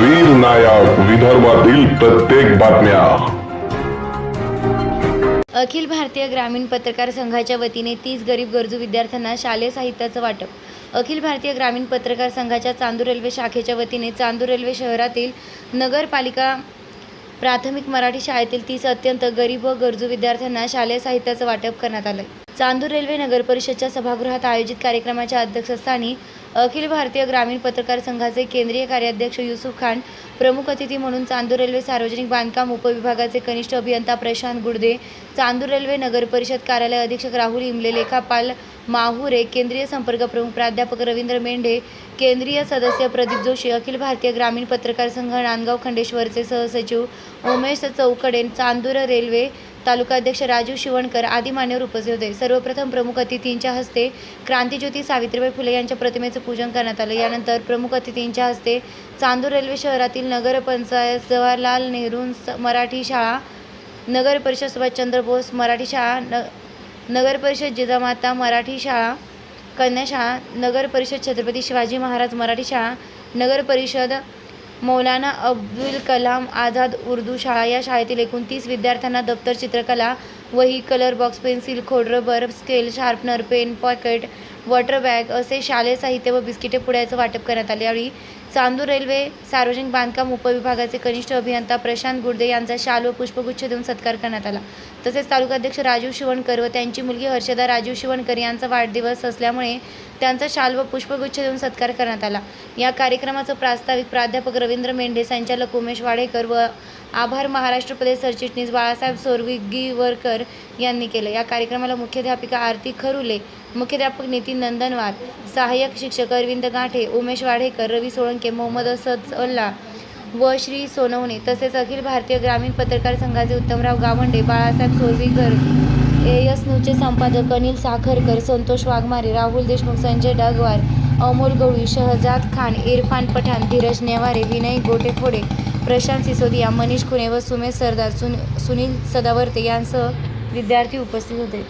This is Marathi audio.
वीर नायक विदर्भातील प्रत्येक बातम्या. अखिल भारतीय ग्रामीण पत्रकार संघाच्या वतीने तीस गरीब गरजू विद्यार्थ्यांना शालेय साहित्याचं वाटप. अखिल भारतीय ग्रामीण पत्रकार संघाच्या चांदूर रेल्वे शाखेच्या वतीने चांदूर रेल्वे शहरातील नगरपालिका प्राथमिक मराठी शाळेतील तीस अत्यंत गरीब व गरजू विद्यार्थ्यांना शालेय साहित्याचं वाटप करण्यात आलं चांदूर रेल्वे नगर परिषदच्या सभागृहात आयोजित कार्यक्रमाच्या अध्यक्षस्थानी अखिल भारतीय ग्रामीण पत्रकार संघाचे केंद्रीय कार्याध्यक्ष युसुफ खान प्रमुख अतिथी म्हणून चांदूर रेल्वे सार्वजनिक बांधकाम उपविभागाचे कनिष्ठ अभियंता प्रशांत गुडदे चांदूर रेल्वे नगर परिषद कार्यालय अधीक्षक राहुल इमले लेखापाल माहुरे केंद्रीय संपर्क प्रमुख प्राध्यापक रवींद्र मेंढे केंद्रीय सदस्य प्रदीप जोशी अखिल भारतीय ग्रामीण पत्रकार संघ नांदगाव खंडेश्वरचे सहसचिव उमेश चौकडे चांदूर रेल्वे तालुकाध्यक्ष राजू शिवणकर आदी मान्यवर उपस्थित होते. सर्वप्रथम प्रमुख अतिथींच्या हस्ते क्रांतीज्योती सावित्रीबाई फुले यांच्या प्रतिमेचं पूजन करण्यात आलं. यानंतर प्रमुख अतिथींच्या हस्ते चांदूर रेल्वे शहरातील नगरपंचायत जवाहरलाल नेहरू स- मराठी शाळा नगर परिषद सुभाषचंद्र बोस मराठी शाळा न नगर परिषद जिजामाता मराठी शाळा कन्या शाळा नगर परिषद छत्रपती शिवाजी महाराज मराठी शाळा नगर परिषद मौलाना अब्दुल कलाम आझाद उर्दू शाळा या शाळेतील एकूण तीस विद्यार्थ्यांना दप्तर चित्रकला वही colour box pencil खोडरबर scale sharpener pen pocket water bag असे शालेय साहित्य व बिस्किटे पुड्याचं वाटप करण्यात आले. यावेळी चांदूर रेल्वे सार्वजनिक बांधकाम उपविभागाचे कनिष्ठ अभियंता प्रशांत गुर्दे यांचा शाल व पुष्पगुच्छ देऊन सत्कार करण्यात आला. तसेच तालुकाध्यक्ष राजीव शिवणकर व त्यांची मुलगी हर्षदा राजीव शिवणकर यांचा वाढदिवस असल्यामुळे त्यांचा शाल व पुष्पगुच्छ देऊन सत्कार करण्यात आला. या कार्यक्रमाचं प्रास्ताविक प्राध्यापक रवींद्र मेंढे संचालक उमेश वाडेकर व आभार महाराष्ट्र प्रदेश सरचिटणीस बाळासाहेब सोरविगीवरकर यांनी केलं. या कार्यक्रमाला मुख्याध्यापिका आरती खरुले मुख्याध्यापक नितीन नंदनवार सहाय्यक शिक्षक अरविंद गाठे उमेश वाढेकर रवी सोळंके मोहम्मद असद अल्ला व श्री सोनवणे तसेच अखिल भारतीय ग्रामीण पत्रकार संघाचे उत्तमराव गावंडे बाळासाहेब सोरविगर ए एस न्यूजचे संपादक अनिल साखरकर संतोष वाघमारे राहुल देशमुख संजय डागवार अमोल गवळी शहजाद खान इरफान पठाण धीरज नेवारे विनय गोटेफोडे प्रशांत सिसोदिया मनीष खुने व सुमेश सरदार सुन सुनील सदावर्ते यांसह विद्यार्थी उपस्थित होते.